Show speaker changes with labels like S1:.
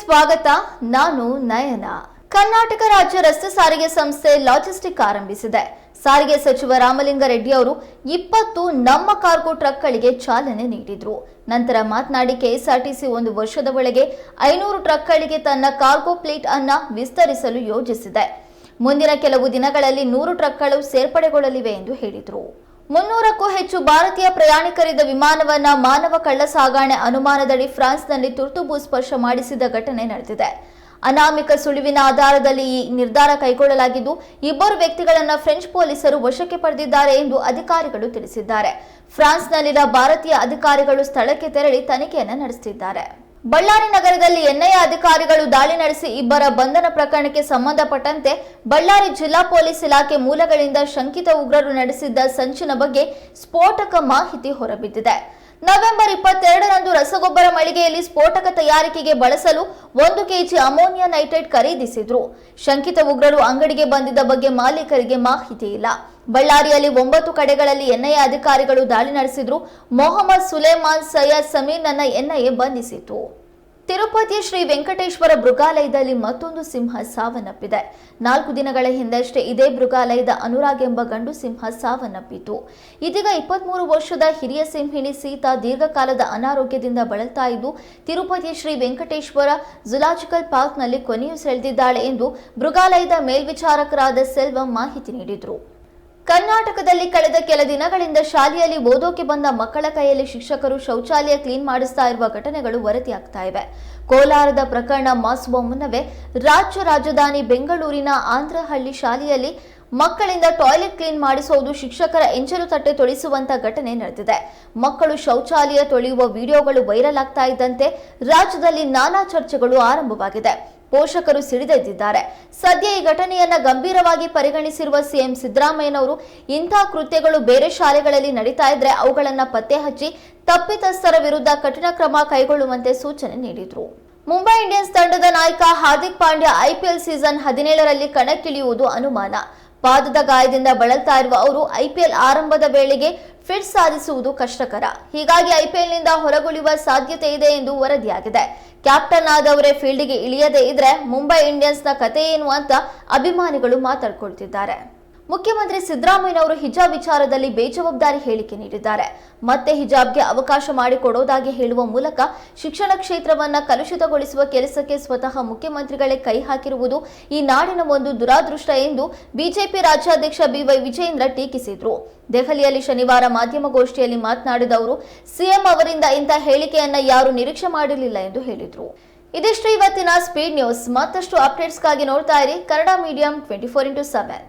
S1: ಸ್ವಾಗತ, ನಾನು ನಯನ. ಕರ್ನಾಟಕ ರಾಜ್ಯ ರಸ್ತೆ ಸಾರಿಗೆ ಸಂಸ್ಥೆ ಲಾಜಿಸ್ಟಿಕ್ ಆರಂಭಿಸಿದೆ. ಸಾರಿಗೆ ಸಚಿವ ರಾಮಲಿಂಗಾರೆಡ್ಡಿ ಅವರು ಇಪ್ಪತ್ತು ನಮ್ಮ ಕಾರ್ಗೋ ಟ್ರಕ್ಗಳಿಗೆ ಚಾಲನೆ ನೀಡಿದ್ರು. ನಂತರ ಮಾತನಾಡಿ ಕೆಎಸ್ಆರ್ಟಿಸಿ ಒಂದು ವರ್ಷದ ಒಳಗೆ ಐನೂರು ಟ್ರಕ್ಗಳಿಗೆ ತನ್ನ ಕಾರ್ಗೋ ಪ್ಲೇಟ್ ಅನ್ನ ವಿಸ್ತರಿಸಲು ಯೋಜಿಸಿದೆ. ಮುಂದಿನ ಕೆಲವು ದಿನಗಳಲ್ಲಿ ನೂರು ಟ್ರಕ್ಗಳು ಸೇರ್ಪಡೆಗೊಳ್ಳಲಿವೆ ಎಂದು ಹೇಳಿದರು. ಮುನ್ನೂರಕ್ಕೂ ಹೆಚ್ಚು ಭಾರತೀಯ ಪ್ರಯಾಣಿಕರಿದ್ದ ವಿಮಾನವನ್ನ ಮಾನವ ಕಳ್ಳ ಸಾಗಾಣೆ ಅನುಮಾನದಡಿ ಫ್ರಾನ್ಸ್ನಲ್ಲಿ ತುರ್ತು ಭೂಸ್ಪರ್ಶ ಮಾಡಿಸಿದ ಘಟನೆ ನಡೆದಿದೆ. ಅನಾಮಿಕ ಸುಳಿವಿನ ಆಧಾರದಲ್ಲಿ ಈ ನಿರ್ಧಾರ ಕೈಗೊಳ್ಳಲಾಗಿದ್ದು, ಇಬ್ಬರು ವ್ಯಕ್ತಿಗಳನ್ನು ಫ್ರೆಂಚ್ ಪೊಲೀಸರು ವಶಕ್ಕೆ ಪಡೆದಿದ್ದಾರೆ ಎಂದು ಅಧಿಕಾರಿಗಳು ತಿಳಿಸಿದ್ದಾರೆ. ಫ್ರಾನ್ಸ್ನಲ್ಲಿನ ಭಾರತೀಯ ಅಧಿಕಾರಿಗಳು ಸ್ಥಳಕ್ಕೆ ತೆರಳಿ ತನಿಖೆಯನ್ನು ನಡೆಸುತ್ತಿದ್ದಾರೆ ಬಳ್ಳಾರಿ ನಗರದಲ್ಲಿ ಎನ್ಐಎ ಅಧಿಕಾರಿಗಳು ದಾಳಿ ನಡೆಸಿ ಇಬ್ಬರ ಬಂಧನ ಪ್ರಕರಣಕ್ಕೆ ಸಂಬಂಧಪಟ್ಟಂತೆ ಬಳ್ಳಾರಿ ಜಿಲ್ಲಾ ಪೊಲೀಸ್ ಇಲಾಖೆ ಮೂಲಗಳಿಂದ ಶಂಕಿತ ಉಗ್ರರು ನಡೆಸಿದ್ದ ಸಂಚಿನ ಬಗ್ಗೆ ಸ್ಫೋಟಕ ಮಾಹಿತಿ ಹೊರಬಿದ್ದಿದೆ. ನವೆಂಬರ್ ಇಪ್ಪತ್ತೆರಡರಂದು ರಸಗೊಬ್ಬರ ಮಳಿಗೆಯಲ್ಲಿ ಸ್ಫೋಟಕ ತಯಾರಿಕೆಗೆ ಬಳಸಲು ಒಂದು ಕೆಜಿ ಅಮೋನಿಯಾ ನೈಟ್ರೇಟ್ ಖರೀದಿಸಿದ್ರು. ಶಂಕಿತ ಉಗ್ರರು ಅಂಗಡಿಗೆ ಬಂದಿದ್ದ ಬಗ್ಗೆ ಮಾಲೀಕರಿಗೆ ಮಾಹಿತಿ ಇಲ್ಲ. ಬಳ್ಳಾರಿಯಲ್ಲಿ ಒಂಬತ್ತು ಕಡೆಗಳಲ್ಲಿ ಎನ್ಐಎ ಅಧಿಕಾರಿಗಳು ದಾಳಿ ನಡೆಸಿದ್ರು. ಮೊಹಮ್ಮದ್ ಸುಲೇಮಾನ್ ಸೈಯದ್ ಸಮೀರ್ನನ್ನ ಎನ್ಐಎ ಬಂಧಿಸಿತು ತಿರುಪತಿ ಶ್ರೀ ವೆಂಕಟೇಶ್ವರ ಮೃಗಾಲಯದಲ್ಲಿ ಮತ್ತೊಂದು ಸಿಂಹ ಸಾವನ್ನಪ್ಪಿದೆ. ನಾಲ್ಕು ದಿನಗಳ ಹಿಂದಷ್ಟೇ ಇದೇ ಮೃಗಾಲಯದ ಅನುರಾಗ್ ಎಂಬ ಗಂಡು ಸಿಂಹ ಸಾವನ್ನಪ್ಪಿತು ಇದೀಗ ಇಪ್ಪತ್ಮೂರು ವರ್ಷದ ಹಿರಿಯ ಸಿಂಹಿಣಿ ಸೀತಾ ದೀರ್ಘಕಾಲದ ಅನಾರೋಗ್ಯದಿಂದ ಬಳಲ್ತಾ ಇದ್ದು, ತಿರುಪತಿ ಶ್ರೀ ವೆಂಕಟೇಶ್ವರ ಜುಲಾಜಿಕಲ್ ಪಾರ್ಕ್ನಲ್ಲಿ ಕೊನೆಯುಸಿರೆಳೆದಿದ್ದಾಳೆ ಎಂದು ಮೃಗಾಲಯದ ಮೇಲ್ವಿಚಾರಕರಾದ ಸೆಲ್ವಂ ಮಾಹಿತಿ ನೀಡಿದರು. ಕರ್ನಾಟಕದಲ್ಲಿ ಕಳೆದ ಕೆಲ ದಿನಗಳಿಂದ ಶಾಲೆಯಲ್ಲಿ ಓದೋಕೆ ಬಂದ ಮಕ್ಕಳ ಕೈಯಲ್ಲಿ ಶಿಕ್ಷಕರು ಶೌಚಾಲಯ ಕ್ಲೀನ್ ಮಾಡಿಸ್ತಾ ಇರುವ ಘಟನೆಗಳು ವರದಿಯಾಗ್ತಾ ಇವೆ. ಕೋಲಾರದ ಪ್ರಕರಣ ಮಾಸುವ ಮುನ್ನವೇ ರಾಜ್ಯ ರಾಜಧಾನಿ ಬೆಂಗಳೂರಿನ ಆಂಧ್ರಹಳ್ಳಿ ಶಾಲೆಯಲ್ಲಿ ಮಕ್ಕಳಿಂದ ಟಾಯ್ಲೆಟ್ ಕ್ಲೀನ್ ಮಾಡಿಸುವುದು ಶಿಕ್ಷಕರ ಎಂಜಲು ತಟ್ಟೆ ತೊಳಿಸುವಂತ ಘಟನೆ ನಡೆದಿದೆ. ಮಕ್ಕಳು ಶೌಚಾಲಯ ತೊಳೆಯುವ ವಿಡಿಯೋಗಳು ವೈರಲ್ ಆಗ್ತಾ ಇದ್ದಂತೆ ರಾಜ್ಯದಲ್ಲಿ ನಾನಾ ಚರ್ಚೆಗಳು ಆರಂಭವಾಗಿದೆ. ಪೋಷಕರು ಸಿಡಿದೆದ್ದಿದ್ದಾರೆ. ಸದ್ಯ ಈ ಘಟನೆಯನ್ನ ಗಂಭೀರವಾಗಿ ಪರಿಗಣಿಸಿರುವ ಸಿಎಂ ಸಿದ್ದರಾಮಯ್ಯನವರು ಇಂಥ ಕೃತ್ಯಗಳು ಬೇರೆ ಶಾಲೆಗಳಲ್ಲಿ ನಡೀತಾ ಇದ್ರೆ ಅವುಗಳನ್ನ ಪತ್ತೆ ಹಚ್ಚಿ ತಪ್ಪಿತಸ್ಥರ ವಿರುದ್ಧ ಕಠಿಣ ಕ್ರಮ ಕೈಗೊಳ್ಳುವಂತೆ ಸೂಚನೆ ನೀಡಿದ್ರು. ಮುಂಬೈ ಇಂಡಿಯನ್ಸ್ ತಂಡದ ನಾಯಕ ಹಾರ್ದಿಕ್ ಪಾಂಡ್ಯ ಐಪಿಎಲ್ ಸೀಸನ್ ಹದಿನೇಳರಲ್ಲಿ ಕಣಕ್ಕಿಳಿಯುವುದು ಅನುಮಾನ. ಪಾದದ ಗಾಯದಿಂದ ಬಳಲ್ತಾ ಇರುವ ಅವರು ಐಪಿಎಲ್ ಆರಂಭದ ವೇಳೆಗೆ ಫಿಟ್ ಸಾಧಿಸುವುದು ಕಷ್ಟಕರ. ಹೀಗಾಗಿ ಐಪಿಎಲ್ನಿಂದ ಹೊರಗುಳಿಯುವ ಸಾಧ್ಯತೆ ಇದೆ ಎಂದು ವರದಿಯಾಗಿದೆ. ಕ್ಯಾಪ್ಟನ್ ಆದವರೇ ಫೀಲ್ಡ್ಗೆ ಇಳಿಯದೇ ಇದ್ರೆ ಮುಂಬೈ ಇಂಡಿಯನ್ಸ್ನ ಕತೆ ಏನು ಅಂತ ಅಭಿಮಾನಿಗಳು ಮಾತಾಡ್ಕೊಳ್ತಿದ್ದಾರೆ. ಮುಖ್ಯಮಂತ್ರಿ ಸಿದ್ದರಾಮಯ್ಯನವರು ಹಿಜಾಬ್ ವಿಚಾರದಲ್ಲಿ ಬೇಜವಾಬ್ದಾರಿ ಹೇಳಿಕೆ ನೀಡಿದ್ದಾರೆ. ಮತ್ತೆ ಹಿಜಾಬ್ಗೆ ಅವಕಾಶ ಮಾಡಿಕೊಡೋದಾಗಿ ಹೇಳುವ ಮೂಲಕ ಶಿಕ್ಷಣ ಕ್ಷೇತ್ರವನ್ನ ಕಲುಷಿತಗೊಳಿಸುವ ಕೆಲಸಕ್ಕೆ ಸ್ವತಃ ಮುಖ್ಯಮಂತ್ರಿಗಳೇ ಕೈ ಹಾಕಿರುವುದು ಈ ನಾಡಿನ ಒಂದು ದುರಾದೃಷ್ಟ ಎಂದು ಬಿಜೆಪಿ ರಾಜ್ಯಾಧ್ಯಕ್ಷ ಬಿವೈ ವಿಜಯೇಂದ್ರ ಟೀಕಿಸಿದ್ರು. ದೆಹಲಿಯಲ್ಲಿ ಶನಿವಾರ ಮಾಧ್ಯಮಗೋಷ್ಠಿಯಲ್ಲಿ ಮಾತನಾಡಿದ ಅವರು, ಸಿಎಂ ಅವರಿಂದ ಇಂಥ ಹೇಳಿಕೆಯನ್ನ ಯಾರು ನಿರೀಕ್ಷೆ ಮಾಡಿರಲಿಲ್ಲ ಎಂದು ಹೇಳಿದ್ರು. ಇದಿಷ್ಟು ಇವತ್ತಿನ ಸ್ಪೀಡ್ ನ್ಯೂಸ್. ಮತ್ತಷ್ಟು ಅಪ್ಡೇಟ್ಸ್ಗಾಗಿ ನೋಡ್ತಾ ಇರಿ Kannada medium twenty four into seven.